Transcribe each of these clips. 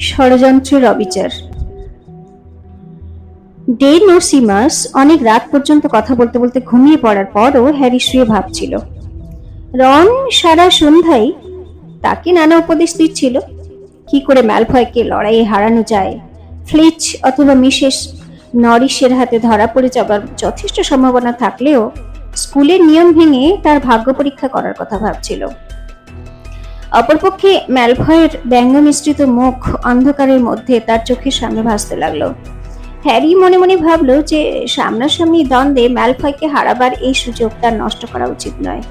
ষড়যন্ত্রের অবিচার। ডে নোসিমাস অনেক রাত পর্যন্ত কথা বলতে বলতে ঘুমিয়ে পড়ার পরও হ্যারি শুয়ে ভাবছিল। রন সারা সন্ধ্যায় তাকে নানা উপদেশ দিচ্ছিল, কি করে ম্যালফয়কে লড়াইয়ে হারানো যায়। ফ্লিচ অথবা মিসেস নরিশের হাতে ধরা পড়ে যাবার যথেষ্ট সম্ভাবনা থাকলেও স্কুলের নিয়ম ভেঙে তার ভাগ্য পরীক্ষা করার কথা ভাবছিল। অপরপক্ষে ম্যালফয়ের ব্যঙ্গ মিশ্রিত মুখ অন্ধকারের মধ্যে তার চোখের সামনে ভাসতে লাগল। হ্যারি মনে মনে ভাবলো যে সামনাসামনি দ্বন্দ্বে ম্যালফয়কে হারাবার এই সুযোগ তার নষ্ট করা উচিত নয়।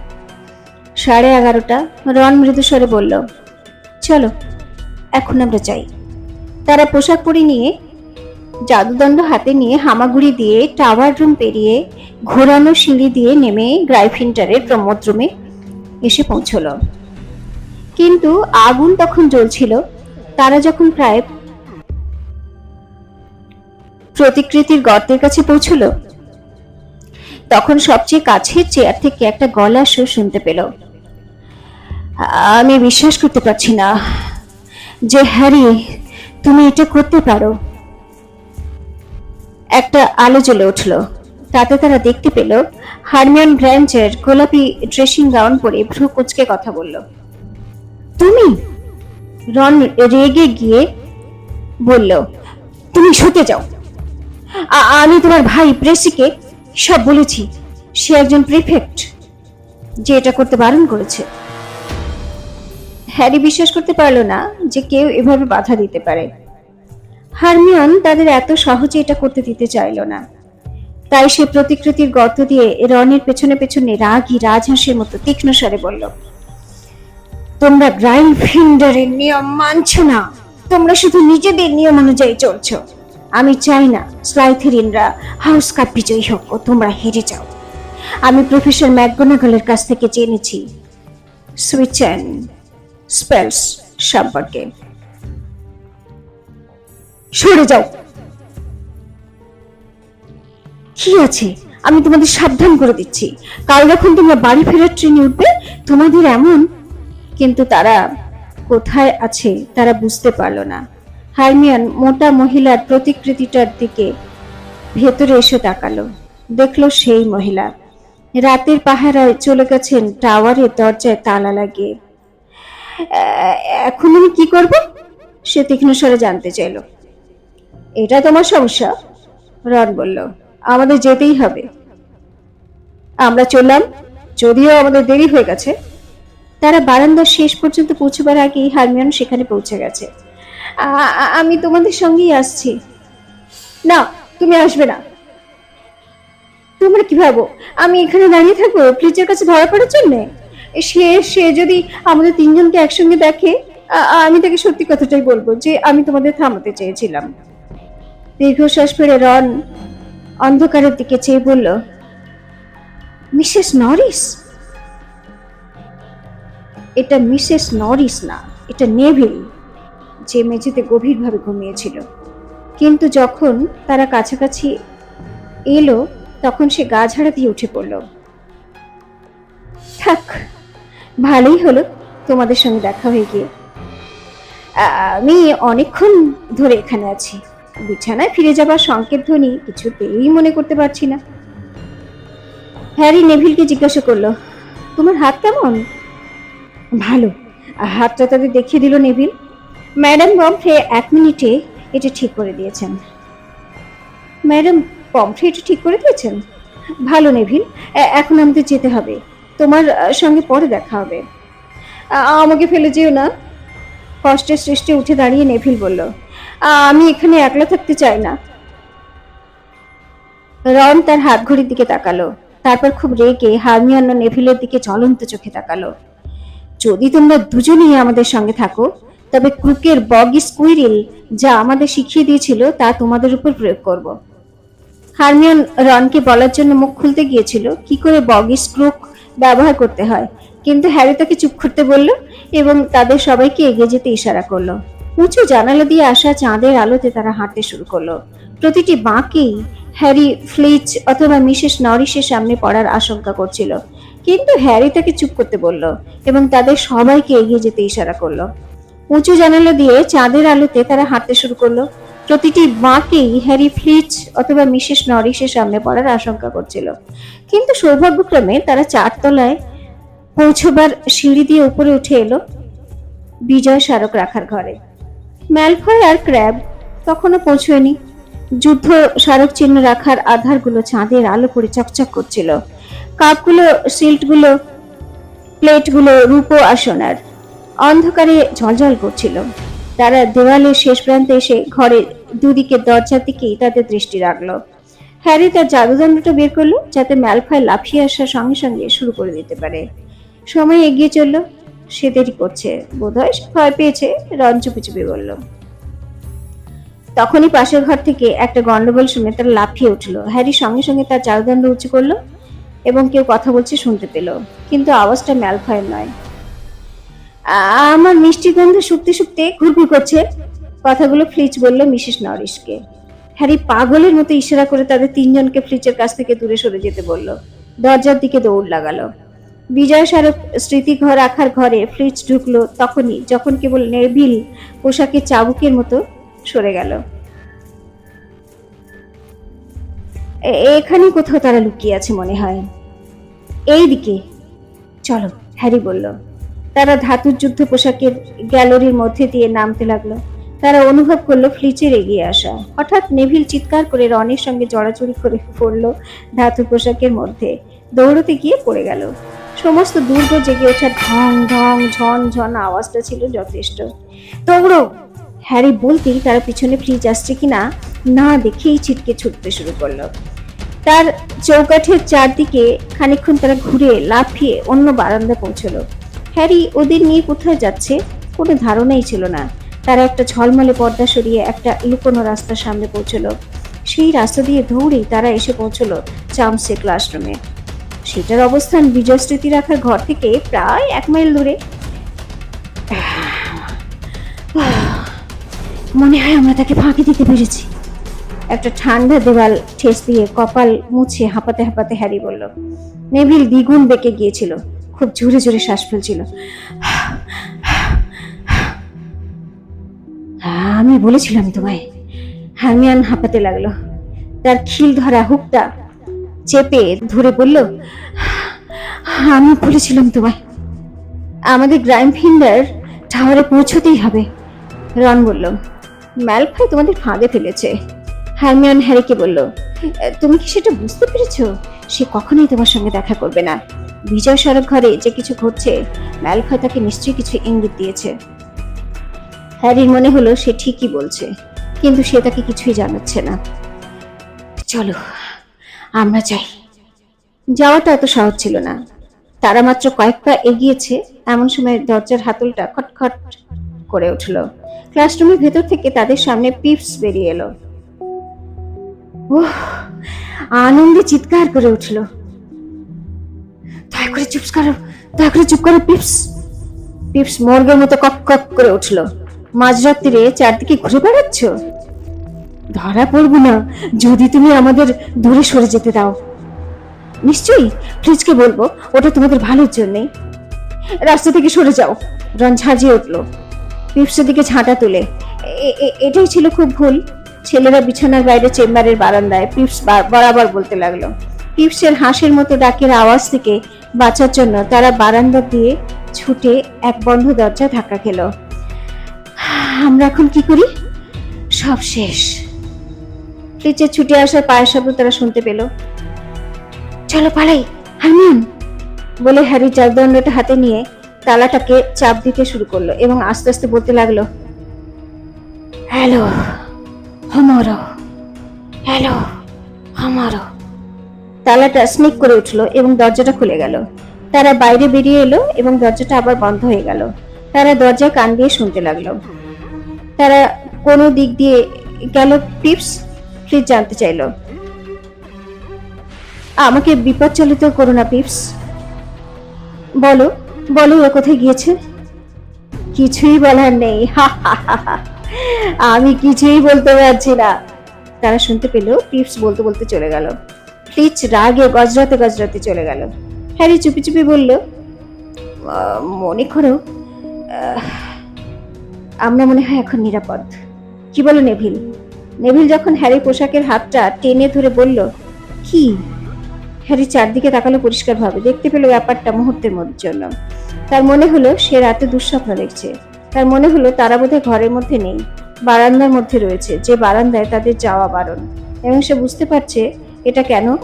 সাড়ে এগারোটা, রন মৃদুস্বরে বলল, চলো, এখন আমরা যাই। তারা পোশাক পরে নিয়ে, জাদুদণ্ড হাতে নিয়ে হামাগুড়ি দিয়ে টাওয়ার রুম পেরিয়ে ঘোরানো সিঁড়ি দিয়ে নেমে গ্রাইফিন্টারের প্রমোদ রুমে এসে পৌঁছলো। কিন্তু আগুন তখন জ্বলছিল, তারা যখন প্রায় প্রতিকৃতির গর্তের কাছে পৌঁছল, তখন সবচেয়ে কাছের চেয়ার থেকে একটা গলা সুর শুনতে পেল। আমি বিশ্বাস করতে পারছি না যে, হ্যারি, তুমি এটা করতে পারো। একটা আলো জ্বলে উঠল, তাতে তারা দেখতে পেল হারমিয়ন গ্র্যান্ডের গোলাপি ড্রেসিং গাউন পরে ভ্রু কুচকে কথা বলল। তুমি? রন রেগে গিয়ে বলল, তুমি শুতে যাও। আমি তোমার ভাই প্রেসিকে সব বলেছি। সে একজন প্রিফেক্ট যে এটা করতে বারণ করেছে। হ্যারি বিশ্বাস করতে পারল না যে কেউ এভাবে বাধা দিতে পারে। হারমিয়ন তাদের এত সহজে এটা করতে দিতে চাইল না। তাই সে প্রতিকৃতির গর্ত দিয়ে রনের পেছনে পেছনে রাগী রাজহাঁসের মতো তীক্ষ্ণ স্বরে বলল তোমরা গ্রাইল ফিন্ডারের নিয়ম মানছো না। তোমরা শুধু নিজেদের নিয়ম অনুযায়ী চলছো। আমি চাই না, স্লাইথেরিনরা হাউস কাপ বিজয়ী হোক ও তোমরা হেরে যাও। আমি প্রফেসর ম্যাকগোনাগলের কাছ থেকে জেনেছি। সুইচ অ্যান্ড স্পেলস সম্পর্কে। সরে যাও। কি আছে? আমি তোমাদের সাবধান করে দিচ্ছি। কাল যখন তোমরা বাড়ি ফেরার ট্রেনে উঠবে, তোমাদের এমন কিন্তু তারা কোথায় আছে তারা বুঝতে পারল না। হারমিয়ান মোটা মহিলার প্রতিকৃতিটার দিকে ভেতরে এসে তাকালো। দেখল সেই মহিলা। রাতের পাহারায় চলে গেছেন টাওয়ারের দরজায় তালা লাগিয়ে। এখন আমি কি করব? সে তীক্ষ্ণ স্বরে জানতে চাইলো। এটা তোমার সমস্যা? রন বলল। আমাদের যেতেই হবে। আমরা চললাম। যদিও আমাদের দেরি হয়ে গেছে তারা বারান্দার শেষ পর্যন্ত পৌঁছবার আগেই হারমিয়ন সেখানে পৌঁছে গেছে। আমি তোমাদের সঙ্গেই আসছি। না, তুমি আসবে না। তোমরা কি ভাবো? আমি এখানে দাঁড়িয়ে থাকব ফ্রিজের কাছে ধরা পড়ার জন্য? সে সে যদি আমাদের তিনজনকে একসঙ্গে দেখে আমি তাকে সত্যি কথাটাই বলব যে আমি তোমাদের থামাতে চেয়েছিলাম। দীর্ঘশ্বাস ফেলে রন অন্ধকারের দিকে চেয়ে বলল, মিসেস নরিস এটা মিসেস নরিস না, এটা নেভিল, যে মেঝেতে গভীরভাবে ঘুমিয়েছিল। কিন্তু যখন তারা কাছাকাছি এলো, তখন সে গা ঝাড়া দিয়ে উঠে পড়ল। থাক, ভালোই হলো তোমাদের সঙ্গে দেখা হয়ে গিয়ে। আমি অনেকক্ষণ ধরে এখানে আছি। বিছানায় ফিরে যাবার সংকেত ধ্বনি কিছুতেই মনে করতে পারছি না। হ্যারি নেভিলকে জিজ্ঞাসা করল, তোমার হাত কেমন? ভালো। হাতটা তাদের দেখিয়ে দিল নেভিল। ম্যাডাম পম্ফ্রে, এক মিনিটে এটা ঠিক করে দিয়েছেন। ম্যাডাম পম্ফ্রে, এটা ঠিক করে দিয়েছেন? ভালো নেভিল এখন আমাদের যেতে হবে। তোমার সঙ্গে পরে দেখা হবে। আমাকে ফেলে যেও না। কষ্টের সৃষ্টি উঠে দাঁড়িয়ে নেভিল বলল, "আ- আমি এখানে একলা থাকতে চাই না। রন তার হাত ঘড়ির দিকে তাকালো। তারপর খুব রেগে হারমিয়ান ও নেভিলের দিকে জ্বলন্ত চোখে তাকালো। যদি তোমরা দুজনেই আমাদের সঙ্গে থাকো, তবে ক্রুকের বগি স্কুইরিল যা আমাদের শিখিয়ে দিয়েছিল তা তোমাদের উপর প্রয়োগ করব। হারমিয়ন রনকে বলার জন্য মুখ খুলতে গিয়েছিল, কি করে বগি স্ক্রুক ব্যবহার করতে হয়। কিন্তু হ্যারি তাকে চুপ করতে বলল এবং তাদের সবাইকে এগিয়ে যেতে ইশারা করল। উঁচু জানালা দিয়ে আসা চাঁদের আলোতে তারা হাঁটতে শুরু করল। প্রতিটি বাঁকেই হ্যারি ফ্লিচ অথবা মিসেস নরিসের সামনে পড়ার আশঙ্কা করছিল। কিন্তু হ্যারি তাকে চুপ করতে বলল এবং তাদের সবাইকে এগিয়ে যেতে ইশারা করল। উঁচু জানালা দিয়ে চাঁদের আলোতে তারা হাঁটতে শুরু করল। প্রতিটি বাঁকেই হ্যারি ফ্লিচ অথবা মিসেস নরিসের সামনে পড়ার আশঙ্কা করছিল। কিন্তু সৌভাগ্যক্রমে তারা চারতলায় পৌঁছবার সিঁড়ি দিয়ে উপরে উঠে এলো বিজয় স্মারক রাখার ঘরে। ম্যালফয় আর ক্র্যাব তখনও পৌঁছয়নি। যুদ্ধ স্মারক চিহ্ন রাখার আধারগুলো চাঁদের আলো করে চকচক করছিল। কাপগুলো সিল্টগুলো প্লেটগুলো রূপো আর সোনার অন্ধকারে ঝলঝল করছিল। তারা দেওয়ালের শেষ প্রান্তে এসে ঘরের দুদিকে দরজার দিকেই তাদের দৃষ্টি রাখল। হ্যারি তার জাদুদণ্ডটা বের করল যাতে ম্যালফায় লাফিয়ে আসার সঙ্গে সঙ্গে শুরু করে দিতে পারে। সময় এগিয়ে চলল। সে দেরি করছে। বোধহয় ভয় পেয়েছে। রন চুপি চুপি বলল তখনই পাশের ঘর থেকে একটা গন্ডগোল শুনে তারা লাফিয়ে উঠল। হ্যারি সঙ্গে সঙ্গে তার চারদণ্ড উঁচু করল এবং কেউ কথা বলছে শুনতে পেল। কিন্তু আওয়াজটা ম্যালফয়ের নয়। আমার মিষ্টি গন্ধ শুকতে শুকতে ঘুরঘুর করছে। কথাগুলো ফ্লিচ বলল মিসেস নরিশকে। হ্যারি পাগলের মতো ইশারা করে তাদের তিনজনকে ফ্লিচের কাছ থেকে দূরে সরে যেতে বলল। দরজার দিকে দৌড় লাগালো। বিজয় স্মারক স্মৃতিঘর রাখার ঘরে ফ্লিচ ঢুকলো তখনই, যখন কেবল নেভিল পোশাকের চাবুকের মতো সরে গেল। এখানে কোথাও তারা লুকিয়ে আছে মনে হয়। এই দিকে চলো, হ্যারি বলল। তারা ধাতুর যুদ্ধ পোশাকের গ্যালারির মধ্যে দিয়ে নামতে লাগল। তারা অনুভব করল ফ্লিচের এগিয়ে আসা। হঠাৎ নেভিল চিৎকার করে রনের সঙ্গে জড়াচড়ি করে পড়ল ধাতুর পোশাকের মধ্যে। দৌড়তে গিয়ে পড়ে গেল। সমস্ত দুর্গ জেগে ওঠার ঢং ঢং ঝন ঝন আওয়াজটা ছিল যথেষ্ট। দৌড়ো! হ্যারি বলতেই তারা পিছনে ফ্রিজ আসছে কিনা না দেখেই ছিটকে ছুটতে শুরু করল। তার চৌকাঠের চারদিকে খানিকক্ষণ তারা ঘুরে লাফিয়ে অন্য বারান্দা পৌঁছলো। হ্যারি ওদের নিয়ে কোথায় যাচ্ছে কোনো ধারণাই ছিল না। তারা একটা ঝলমলে পর্দা সরিয়ে একটা লুকোনো রাস্তার সামনে পৌঁছলো। সেই রাস্তা দিয়ে দৌড়েই তারা এসে পৌঁছলো চামসে ক্লাসরুমে। সেটার অবস্থান বিজয় স্মৃতি রাখার ঘর থেকে প্রায় এক মাইল দূরে। মনে হয় আমরা তাকে ফাঁকি দিতে পেরেছি। একটা ঠান্ডা দেওয়াল ঠেস দিয়ে কপাল মুছে হাঁপাতে হাঁপাতে হ্যারি বলল নেভিল দ্বিগুণ বেঁকে গিয়েছিল খুব জোরে জোরে শ্বাস ফেলছিল। আমি বলেছিলাম তোমায়। হারমিয়ান হাঁপাতে লাগল। তার খিল ধরা হুকটা চেপে ধরে বলল আমি বলেছিলাম তোমায়। আমাদের গ্রাইম ফিন্ডার টাওয়ারে পৌঁছতেই হবে। রন বলল ম্যালফাই তোমাদের ফাঁদে ফেলেছে। হারমিয়ান হ্যারিকে বলল, তুমি কি সেটা বুঝতে পেরেছ? সে কখনোই তোমার সঙ্গে দেখা করবে না। বিজয় সড়ক ঘরে যে কিছু ঘটছে, ম্যালফয় তাকে নিশ্চয়ই কিছু ইঙ্গিত দিয়েছে। হ্যারির মনে হলো সে ঠিকই বলছে, কিন্তু সে তাকে কিছুই জানাচ্ছে না। চলো, আমরা যাই। যাওয়াটা এত সহজ ছিল না। তারা মাত্র কয়েক পা এগিয়েছে, এমন সময় দরজার হাতলটা খটখট করে উঠল। ক্লাসরুমের ভেতর থেকে তাদের সামনে পিপস বেরিয়ে এলো। আনন্দে চিৎকার করে উঠল। দয়া করে চুপ করো, দয়া করে চুপ করো পিপস। পিপস মর্গের মতো কক কক করে উঠল। মাঝরাত্রিরে চারদিকে ঘুরে বেড়াচ্ছ? ধরা পড়ব না, যদি তুমি আমাদের দূরে সরে যেতে দাও। নিশ্চয়ই, ফ্রিজকে বলব, ওটা তোমাদের ভালোর জন্যই। রাস্তা থেকে সরে যাও। রন ঝাঁঝিয়ে উঠল। পিপসের দিকে ঝাঁটা তুলে। এটাই ছিল খুব ভুল। ছেলেরা বিছানার বাইরে চেম্বারের বারান্দায় পিপস বরাবর বলতে লাগল। পিপসের হাঁসের মতো ডাকের আওয়াজ থেকে বাঁচার জন্য তারা বারান্দা দিয়ে ছুটে এক বন্ধ দরজা ধাক্কা খেলো। আমরা এখন কি করি? সব শেষ। ফ্রিজের ছুটে আসার পায়ের শব্দ তারা শুনতে পেল। চলো পালাই হারমিয়ন বলে হ্যারি চারদণ্ডটা হাতে নিয়ে তালাটাকে চাপ দিতে শুরু করল এবং আস্তে আস্তে বলতে লাগল, হ্যালো হমারো হ্যালো হমারো তালাটা স্নিক করে উঠল এবং দরজাটা খুলে গেল। তারা বাইরে বেরিয়ে এলো এবং দরজাটা আবার বন্ধ হয়ে গেল। তারা দরজায় কান দিয়ে শুনতে লাগল। তারা কোনো দিক দিয়ে গেল টিপস প্লিজ জানতে চাইলো। আমাকে বিপদচালিত করো না, পিপস। বলো বলো ও কোথায় গিয়েছে? কিছুই বলার নেই। আমি কিছুই বলতে পারছি না। তারা শুনতে পেল পিপস বলতে বলতে চলে গেল। প্লিজ রাগে গজরাতে গজরাতে চলে গেল। হ্যারি চুপি চুপি বলল "আহ, মনে করো আমরা মনে হয় এখন নিরাপদ। কি বলো নেভিল? নেভিল যখন হ্যারি পোশাকের হাতটা টেনে ধরে বলল কি? হ্যারি চারদিকে তাকালো পরিষ্কারভাবে। দেখতে পেল ব্যাপারটা মুহূর্তের জন্য। তার মনে হলো সে রাতে দুঃস্বপ্ন দেখছে। তার মনে হলো তারা বোধহয় ঘরের মধ্যে নেই, বারান্দার মধ্যে রয়েছে, যে বারান্দায় তাদের যাওয়া বারণ। এবং সে বুঝতে পারছে এটা কেন?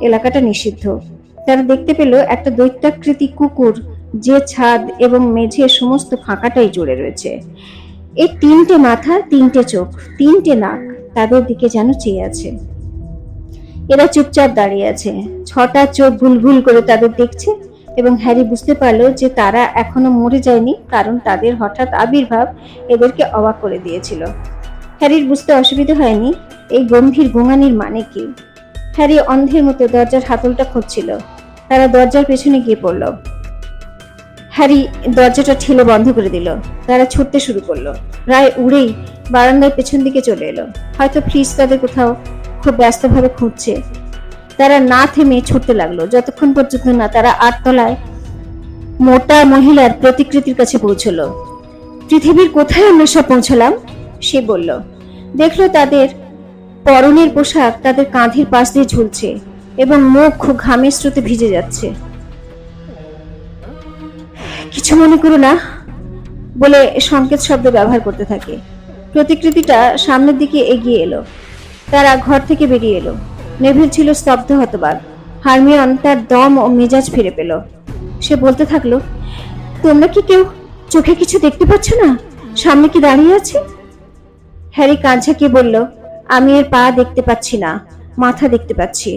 এলাকাটা নিষিদ্ধ। তারা দেখতে পেল একটা দৈত্যাকৃতি কুকুর, যে ছাদ এবং মেঝে সমস্ত ফাঁকাটাই জুড়ে রয়েছে। এই তিনটে মাথা, তিনটে চোখ, তিনটে নাক, তাদের দিকে যেন চেয়ে আছে। এরা চুপচাপ দাঁড়িয়ে আছে। ছটা চোখ ভুল করে তাদের দেখছে এবং হ্যারি বুঝতে পারল যে তারা এখনও মরে যায়নি, কারণ তাদের হঠাৎ আবির্ভাব এদেরকে অবাক করে দিয়েছিল। হ্যারির বুঝতে অসুবিধা হয়নি, এই গম্ভীর গোঙানির মানে কি? হ্যারি অন্ধের মতো দরজার হাতলটা খুঁজছিল। তারা দরজার পেছনে গিয়ে পড়ল। হ্যারি দরজাটা ঠেলে বন্ধ করে দিল। তারা ছুটতে শুরু করল। প্রায় উড়েই বারান্দার পেছন দিকে চলে এলো। হয়তো ফ্রিজ তাদের কোথাও খুব ব্যস্তভাবে খুঁজছে। তারা না থেমে ছুটতে লাগল। যতক্ষণ পর্যন্ত না তারা আটতলায় মোটা মহিলার প্রতিকৃতির কাছে পৌঁছলো। পৃথিবীর কোথায় আমরা সব পৌঁছলাম? সে বলল। দেখল তাদের পরনের পোশাক তাদের কাঁধের পাশ দিয়ে ঝুলছে এবং মুখ ঘামের স্রোতে ভিজে যাচ্ছে। কিছু মনে করো না, বলে সংকেত শব্দ ব্যবহার করতে থাকে। প্রতিকৃতিটা সামনের দিকে এগিয়ে এলো। তারা ঘর থেকে বেরিয়ে এলো। নেভিল ছিল স্তব্ধ হতবাক। হারমিয়ন তার দম ও মেজাজ ফিরে পেল। সে বলতে থাকল, তোমরা কি কেউ চোখে কিছু দেখতে পাচ্ছ না? সামনে কি দাঁড়িয়ে আছে? হ্যারি কাঁঝাকে বলল, আমি এর পা দেখতে পাচ্ছি না, মাথা দেখতে পাচ্ছি।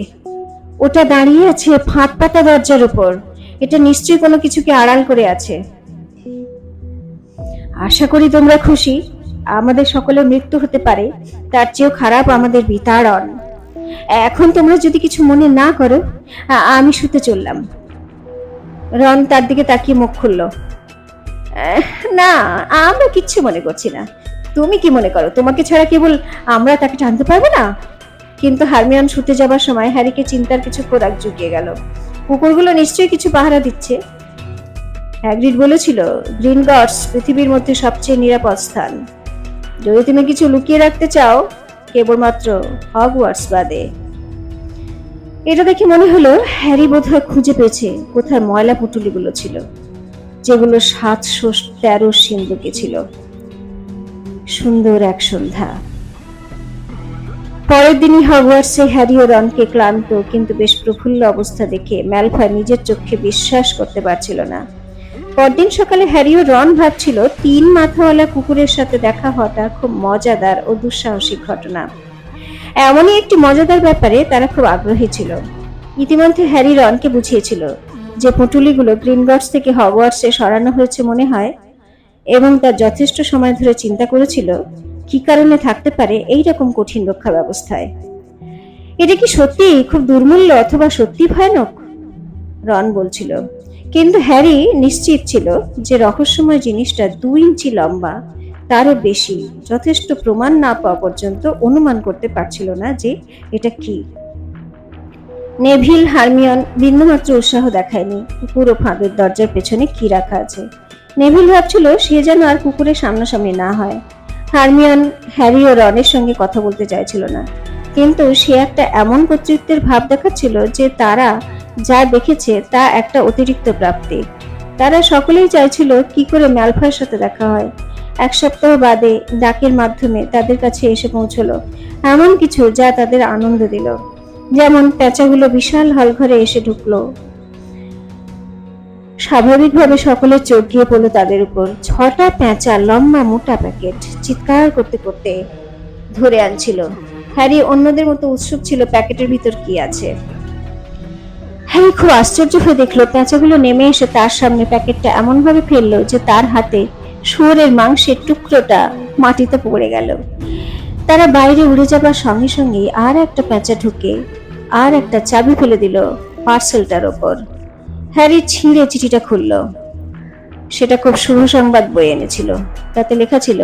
ওটা দাঁড়িয়ে আছে ফাঁদ পাতা দরজার উপর। এটা নিশ্চয়ই কোনো কিছুকে আড়াল করে আছে। আশা করি তোমরা খুশি। আমাদের সকলের মৃত্যু হতে পারে তার চেয়েও খারাপ আমাদের বিতাড়ন। এখন তোমরা যদি কিছু মনে না করো আমি শুতে চললাম। রন তার দিকে তাকিয়ে মুখ খুলল। "আহ, না আমরা কিচ্ছু মনে করছি না। তুমি কি মনে করো তোমাকে ছাড়া কেবল আমরা তাকে টানতে পারব না? কিন্তু হারমিয়ন শুতে যাবার সময় হ্যারিকে চিন্তার কিছু খোরাক জুগিয়ে গেল। কুকুরগুলো নিশ্চয়ই কিছু পাহারা দিচ্ছে। হ্যাগ্রিড বলেছিল গ্রিন গডস পৃথিবীর মধ্যে সবচেয়ে নিরাপদ স্থান। যদি তুমি কিছু লুকিয়ে রাখতে চাও, কেবলমাত্র হগওয়ার্টস বাদে। এটা দেখে মনে হলো হ্যারি বোধহয় খুঁজে পেয়েছে কোথায় ময়লা পুটুলিগুলো ছিল, যেগুলো সাতশো তেরো সিন্ধুকে ছিল। সুন্দর এক সন্ধ্যা। পরের দিনই হগওয়ার্টসে হ্যারি ও রনকে ক্লান্ত কিন্তু বেশ প্রফুল্ল অবস্থা দেখে ম্যালফয় নিজের চোখে বিশ্বাস করতে পারছিল না। পরদিন সকালে হ্যারি ও রন ভাবছিল, তিন মাথাওয়ালা কুকুরের সাথে দেখা হওয়াটা খুব মজাদার ও দুঃসাহসিক ঘটনা। এমনই একটি মজাদার ব্যাপারে তারা খুব আগ্রহী ছিল। ইতিমধ্যে হ্যারি রনকে বুঝিয়েছিল যে পুঁটুলিগুলো গ্রিনগটস থেকে হগওয়ার্টসে সরানো হয়েছে মনে হয় এবং তার যথেষ্ট সময় ধরে চিন্তা করেছিল, কি কারণে থাকতে পারে এই রকম কঠিন রক্ষা ব্যবস্থায়। এটা কি সত্যি খুব দুর্মূল্য অথবা সত্যি ভয়ানক? রন বলছিল। কিন্তু হ্যারি নিশ্চিত ছিল যে রহস্যময় জিনিসটা দুই ইঞ্চি লম্বা, তারও বেশি। যথেষ্ট প্রমাণ না পাওয়া পর্যন্ত অনুমান করতে পারছিল না যে এটা কি। নেভিল, হারমিয়ন, বিন্দুমাত্র উৎসাহ দেখায়নি। ও ফাঁদের দরজার পেছনে কি রাখা আছে। নেভিল ভাবছিল সে যেন আর কুকুরের সামনাসামনি না হয়। হারমিয়ন, হ্যারি ও রনের সঙ্গে কথা বলতে চাইছিল না। কিন্তু সে একটা এমন কর্তৃত্বের ভাব দেখাচ্ছিল যে তারা যা দেখেছে তা একটা অতিরিক্ত প্রাপ্তি। তারা সকলেই চাইছিল কি করে ম্যালফার সাথে দেখা হয়। এক সপ্তাহ বাদে ডাকের মাধ্যমে তাদের কাছে এসে পৌঁছলো। এমন কিছু যা তাদের আনন্দ দিল। যেমন প্যাঁচাগুলো বিশাল হলঘরে এসে ঢুকলো। স্বাভাবিকভাবে সকলের চোখ গিয়ে পড়ল তাদের উপর। ছটা প্যাঁচা লম্বা মোটা প্যাকেট চিৎকার করতে করতে ধরে আনছিল। হ্যারি, অন্যদের মতো উৎসুক ছিল প্যাকেটের ভিতর কি আছে। হ্যারি খুব আশ্চর্য হয়ে দেখল প্যাঁচাগুলো নেমে এসে তার সামনে প্যাকেটটা এমন ভাবে ফেলল যে তার হাতে শুয়োরের মাংসের টুকরোটা মাটিতে পড়ে গেল। তারা বাইরে উড়ে যাবার সঙ্গে সঙ্গে আর একটা প্যাঁচা ঢুকে আর একটা চাবি ফেলে দিল পার্সেলটার ওপর। হ্যারি ছিঁড়ে চিঠিটা খুলল। সেটা খুব শুভ সংবাদ বয়ে এনেছিল। তাতে লেখা ছিল,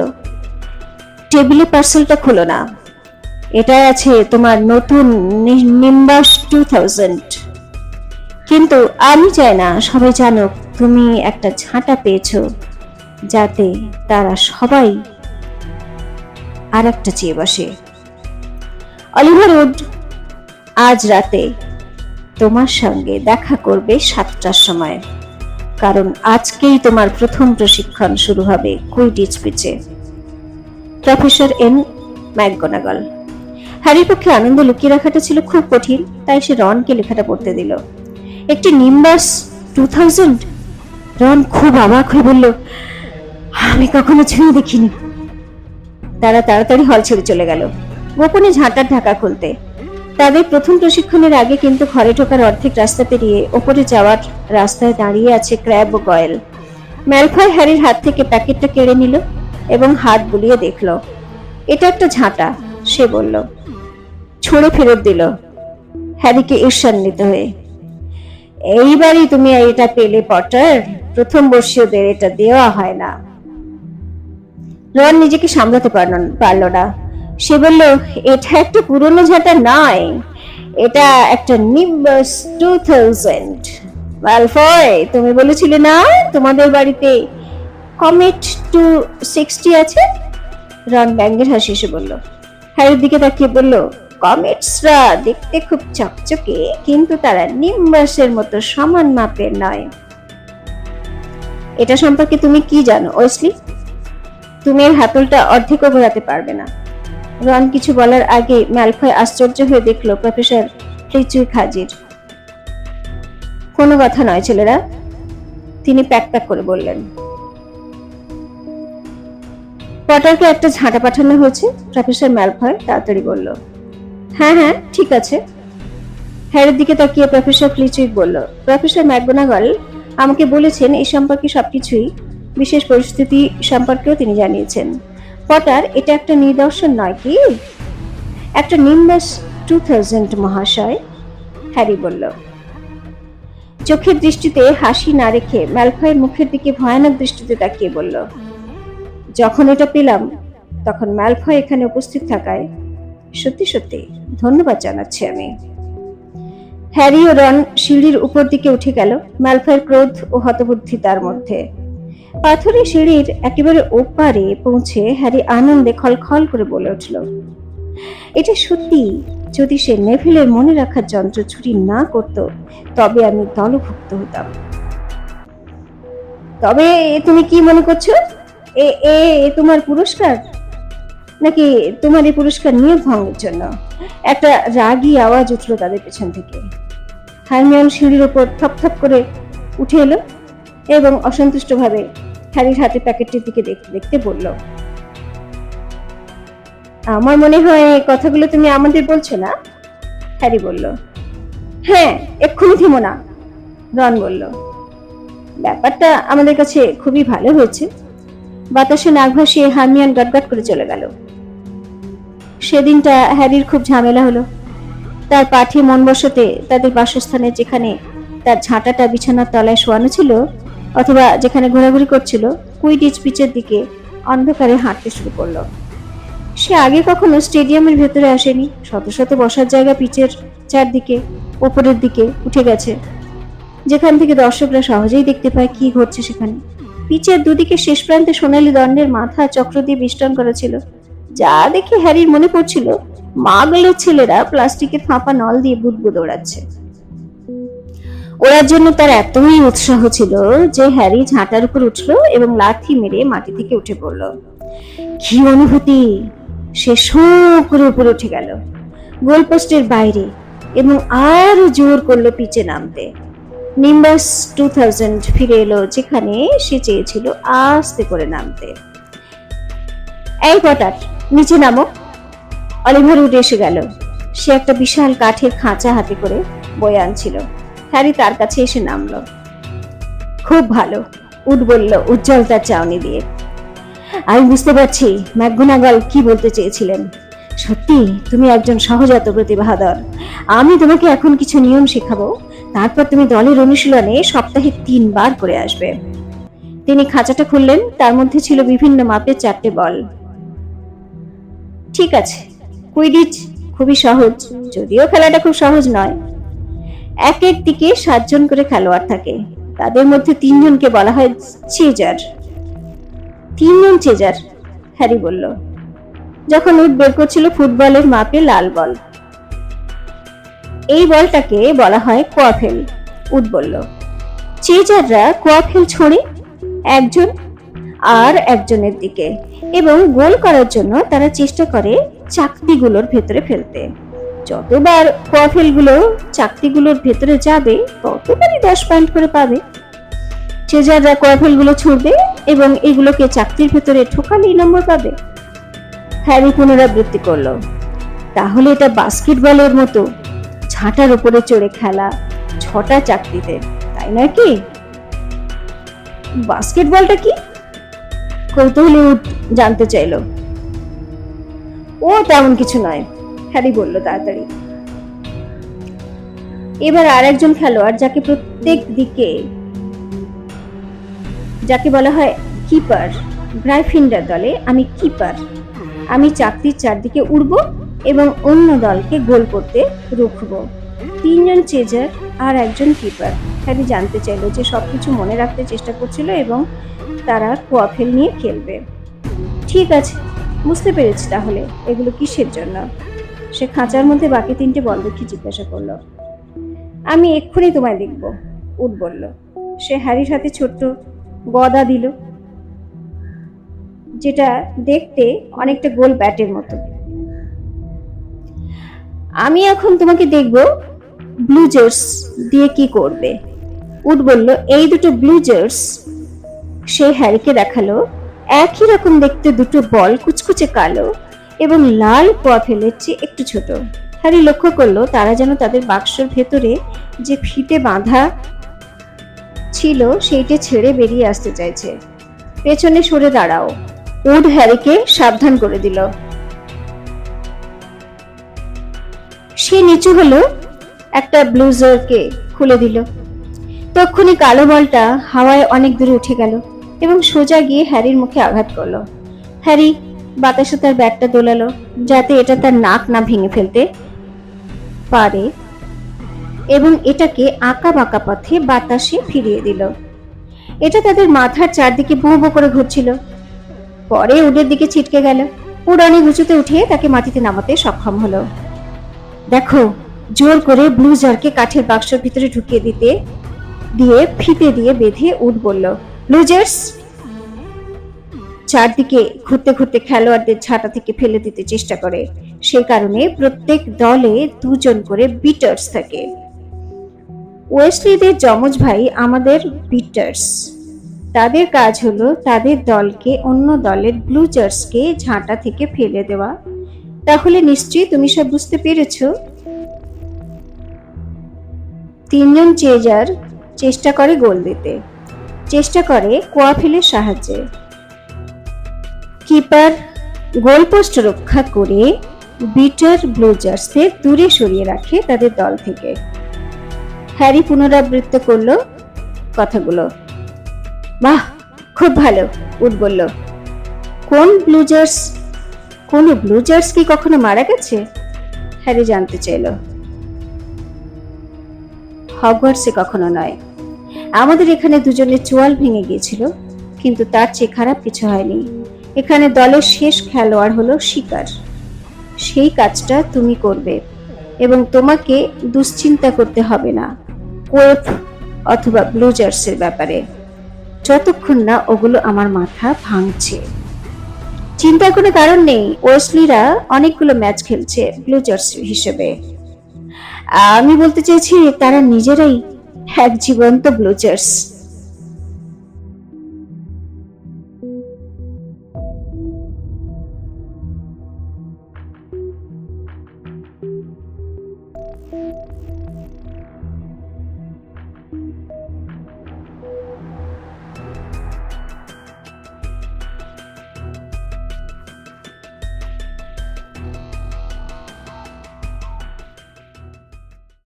টেবিলে পার্সেলটা খোলো না। এটাই আছে তোমার নতুন নিম্বাস টু থাউজেন্ড কিন্তু আমি চাই না সবাই জানুক তুমি একটা ঝাঁটা পেয়েছ যাতে তারা সবাই আর একটা চেয়ে বসে। অলিভার উড আজ রাতে তোমার সঙ্গে দেখা করবে সাতটার সময়। কারণ আজকেই তোমার প্রথম প্রশিক্ষণ শুরু হবে কুইডিচ পিচে প্রফেসর এন ম্যাকগোনাগল। হ্যারির পক্ষে আনন্দ লুকিয়ে রাখাটা ছিল খুব কঠিন, তাই সে রনকে লেখাটা পড়তে দিল। একটি নিম্বাস টু থাউজেন্ড রন খুব অবাক হয়ে বলল, আমি কখনো ছুঁয়ে দেখিনি। তারা তাড়াতাড়ি হল ছেড়ে চলে গেল। গোপনে ঝাঁটার ঢাকা খুলতে। তাদের প্রথম প্রশিক্ষণের আগে কিন্তু ঘরে ঢোকার অর্ধেক রাস্তা পেরিয়ে ওপরে যাওয়ার রাস্তায় দাঁড়িয়ে আছে ক্র্যাব ও গয়েল। ম্যালফয় হ্যারির হাত থেকে প্যাকেটটা কেড়ে নিল এবং হাত বুলিয়ে দেখল, এটা একটা ঝাঁটা। সে বলল, ছুঁড়ে ফেরত দিল। হ্যারিকে ঈর্ষান্বিত হয়ে এইবারই তুমি এটা পেলে, পটার। প্রথম বর্ষীয়দের এটা দেওয়া হয় না। রন নিজেকে সামলাতে পারল না সে বলল, এটা একটা পুরনো ঝাঁটা নয়। এটা একটা নিম্বাস টু থাউজেন্ড মালফয় তুমি বলেছিলে না তোমাদের বাড়িতে কমেট টু সিক্সটি আছে? রন ব্যাঙ্গের হাসি এসে বলল। হ্যারির দিকে তাকিয়ে বলল কমেটসরা দেখতে খুব চকচকে, কিন্তু তারা নিম্বাসের মতো সমান মাপের নয়। এটা সম্পর্কে তুমি কি জানো, ওয়েসলি? তুমি এর হাতলটা অর্ধেকও ঘোরাতে পারবে না। রন কিছু বলার আগে ম্যালফয় আশ্চর্য হয়ে দেখল প্রফেসর ফ্লিচুইক হাজির কোনো কথা নয়, ছেলেরা। তিনি প্যাক প্যাক করে বললেন। পটারকে একটা ঝাঁটা পাঠানো হয়েছে? প্রফেসর ম্যালফয় তাড়াতাড়ি বলল। হ্যাঁ হ্যাঁ ঠিক আছে। হ্যারের দিকে তাকিয়ে প্রফেসর ফ্লিচুইক বলল, প্রফেসর ম্যাকগোনাগল আমাকে বলেছেন এই সম্পর্কে সবকিছুই, বিশেষ পরিস্থিতি সম্পর্কেও তিনি জানিয়েছেন। পটার, এটা একটা নিদর্শন নয় কি? একটা নিম্বাস টু থাউজেন্ড মহাশয়, হ্যারি বলল। চোখের দৃষ্টিতে হাসি না রেখে ম্যালফয়ের মুখের দিকে ভয়ানক দৃষ্টিতে তাকিয়ে বলল, যখন এটা পেলাম, তখন ম্যালফয় এখানে উপস্থিত থাকায় সত্যি সত্যি, ধন্যবাদ জানাচ্ছি আমি। হ্যারি ও রন সিঁড়ির উপর দিকে উঠে গেল ম্যালফয়ের ক্রোধ ও হতবুদ্ধি তার মধ্যে। পাথরের সিঁড়ির একেবারে ওপারে পৌঁছে হ্যারি আনন্দে খলখল করে বলে উঠল, এটা সত্যি, যদি সে নেভিলের মনে রাখার যন্ত্র চুরি না করত, তবে আমি দলভুক্ত হতাম। তবে তুমি কি মনে করছ? এ এ তোমার পুরস্কার? নাকি তোমার এই পুরস্কার নিয়ে ভঙ্গের জন্য? একটা রাগী আওয়াজ উঠল তাদের পেছন থেকে। হারমিয়ন সিঁড়ির ওপর থপ থপ করে উঠে এলো এবং অসন্তুষ্টভাবে হ্যারির হাতে প্যাকেটটির দিকে দেখতে দেখতে বলল, আমার মনে হয় কথাগুলো তুমি আমাদের বলছো না? হ্যারি বলল হ্যাঁ এক্ষুনি থিমো না। রন বলল, ব্যাপারটা আমাদের কাছে খুবই ভালো হয়েছে। বাতাসে নাক ভাসিয়ে হারমিয়ান গটগট করে চলে গেল। সেদিনটা হ্যারির খুব ঝামেলা হলো। তার পাঠে মন বসাতে তাদের বাসস্থানে যেখানে তার ঝাঁটাটা বিছানার তলায় শোয়ানো ছিল, অথবা যেখানে ঘোরাঘুরি করছিল, কুইডিচ পিচের দিকে অন্ধকারে হাঁটতে শুরু করল। সে আগে কখনো স্টেডিয়ামের ভেতরে আসেনি, শত শত বসার জায়গা পিচের চারদিকে, ওপরের দিকে উঠে গেছে। যেখান থেকে দর্শকরা সহজেই দেখতে পায় কি ঘটছে সেখানে। পিচের দুদিকে শেষ প্রান্তে সোনালী দণ্ডের মাথা চক্র দিয়ে বেষ্টন করা ছিল। যা দেখে হ্যারির মনে পড়ছিল মাগলের ছেলেরা প্লাস্টিকের ফাঁপা নল দিয়ে বুদবুদ ওড়াচ্ছে। ওড়ার জন্য তার এতই উৎসাহ ছিল যে হ্যারি ঝাঁটার উপর উঠল এবং লাথি মেরে মাটি থেকে উঠে পড়ল। কি অনুভূতি! সে শো করে উপরে উঠে গেল। গোলপোস্টের বাইরে এবং আরও জোর করল পিচে নামতে। নিম্বাস টু থাউজেন্ড ফিরে এলো যেখানে সে চেয়েছিল আস্তে করে নামতে। এই পটার নিচে নামো। অলিভার উঠে এসে গেল। সে একটা বিশাল কাঠের খাঁচা হাতে করে বয়ে আনছিল। হ্যারি তার কাছে এসে নামলো। খুব ভালো উঠ বলল উজ্জ্বল তার চাউনি দিয়ে। আমি বুঝতে পারছি ম্যাকগোনাগল কি বলতে চেয়েছিলেন। সত্যি, তুমি একজন সহজাত প্রতিভাধর। আমি তোমাকে এখন কিছু নিয়ম শেখাবো। তারপর তুমি দলের অনুশীলনে সপ্তাহে তিনবার করে আসবে। তিনি খাঁচাটা খুললেন। তার মধ্যে ছিল বিভিন্ন মাপের চারটে বল। ঠিক আছে কুইডিচ খুবই সহজ, যদিও খেলাটা খুব সহজ নয়। এক এক দিকে সাতজন করে খেলোয়াড় থাকে, তাদের মধ্যে তিনজনকে বলা হয় চেজার। তিনজন চেজার, হ্যারি বলল, যখন উড বের করছিল ফুটবলের মাপে লাল বল। এই বলটাকে বলা হয় কোয়াফেল উড বলল, চেজাররা কোয়াফেল ছড়ে, একজন আর একজনের দিকে এবং গোল করার জন্য তারা চেষ্টা করে চাকতিগুলোর ভেতরে ফেলতে। যতবার কোয়াফেলগুলো চাকতিগুলোর ভেতরে যাবে, ততবারই দশ পয়েন্ট করে পাবে। সে চেজাররা কোয়াফেলগুলো ছুড়বে এবং এগুলোকে চাকতির ভেতরে ঠোকালেই নম্বর পাবে। হ্যারি পুনরাবৃত্তি করল। তাহলে এটা বাস্কেটবলের মতো। ঝাঁটার উপরে চড়ে খেলা। ছটা চাকতিতে, তাই নয় কি? বাস্কেটবলটা কি? কৌতূহলী উঠ জানতে চাইলো। ও তেমন কিছু নয়, হ্যারি বলল তাড়াতাড়ি। এবার আর একজন খেলোয়াড় যাকে প্রত্যেক দিকে যাকে বলা হয় কিপার গ্রাইফিন্ডার দলে আমি কিপার আমি চাকতির চারদিকে উড়ব এবং অন্য দলকে গোল করতে রুখবো। তিনজন চেজার আর একজন কিপার হ্যারি জানতে চাইলো যে সবকিছু মনে রাখতে চেষ্টা করছিল এবং তারা কোয়াফেল নিয়ে খেলবে। ঠিক আছে, বুঝতে পেরেছি তাহলে, এগুলো কিসের জন্য? সে খাঁচার মধ্যে বাকি তিনটে বল দেখে জিজ্ঞাসা করল। আমি এক্ষুনি তোমায় দেখব উঠ বলল। সে হ্যারির হাতে ছোট্ট গদা দিল, যেটা দেখতে অনেকটা গোল ব্যাটের মতো। আমি এখন তোমাকে দেখব ব্লু জার্স দিয়ে কি করবে। উড বলল, এই দুটো ব্লু জার্স সে হ্যারিকে দেখাল। একই রকম দেখতে দুটো বল কুচকুচে কালো এবং লাল কোয়াফেলের চেয়ে একটু ছোট। হ্যারি লক্ষ্য করল, তারা যেন তাদের বাক্সর ভেতরে যে ফিতে বাঁধা ছিল, সেইটা ছেড়ে বেরিয়ে আসতে চাইছে। পেছনে সরে দাঁড়াও। উড হ্যারিকে সাবধান করে দিল। সে নিচু হলো, একটা ব্লুজারকে খুলে দিল। তক্ষুনি কালো বলটা হাওয়ায় অনেক দূরে উঠে গেল এবং সোজা গিয়ে হ্যারির মুখে আঘাত করল। হ্যারি বাতাসে তার ব্যাগটা দোলালো যাতে এটা তার নাক না ভেঙে ফেলতে পারে এবং এটাকে আঁকা বাঁকা পথে বাতাসে ফিরিয়ে দিল। এটা তাদের মাথার চারদিকে বো বো করে ঘুরছিল। পরে উডের দিকে ছিটকে গেল। উড অনেক উঁচুতে উঠে তাকে মাটিতে নামাতে সক্ষম হলো। দেখো, জোর করে ব্লুজারকে কাঠের বাক্সর ভিতরে ঢুকিয়ে দিতে দিয়ে ফিতে দিয়ে বেঁধে উড বলল লুজার্স চারদিকে ঘুরতে ঘুরতে খেলোয়াড়দের ছাতা থেকে ফেলে দিতে চেষ্টা করে। সে কারণে প্রত্যেক দলে দুজন করে বিটার্স থাকে। ওয়েস্টলিদের যমজ ভাই আমাদের বিটার্স তাদের কাজ হলো তাদের দলকে, অন্য দলের ব্লুজার্সকে ঝাঁটা থেকে ফেলে দেওয়া। তাহলে নিশ্চয়ই তুমি সব বুঝতে পেরেছ? তিনজন চেজার চেষ্টা করে গোল দিতে। চেষ্টা করে কোয়াফিলের সাহায্যে। কিপার গোলপোস্ট রক্ষা করে বিটার ব্লুজার্সদের দূরে সরিয়ে রাখে তাদের দল থেকে। হ্যারি পুনরাবৃত্ত করল কথাগুলো। বাহ, খুব ভালো উঠ বলল। কোন ব্লুজার্স কোন ব্লুজার্স কি কখনো মারা গেছে? হ্যারি জানতে চাইল। হগওয়ার্টসে কখনো নয়। আমাদের এখানে দুজনের চোয়াল ভেঙে গিয়েছিল, কিন্তু তার চেয়ে খারাপ কিছু হয়নি। এখানে দলের শেষ খেলোয়াড় হলো শিকার। সেই কাজটা তুমি করবে এবং তোমাকে দুশ্চিন্তা করতে হবে না কোয়েফ অথবা ব্লুজার্সের ব্যাপারে। যতক্ষণ না ওগুলো আমার মাথা ভাঙছে। চিন্তার কোনো কারণ নেই, ওয়েসলিরা অনেকগুলো ম্যাচ খেলছে ব্লুজার্স হিসেবে। আমি বলতে চাইছি তারা নিজেরাই এক জীবন্ত ব্লুজার্স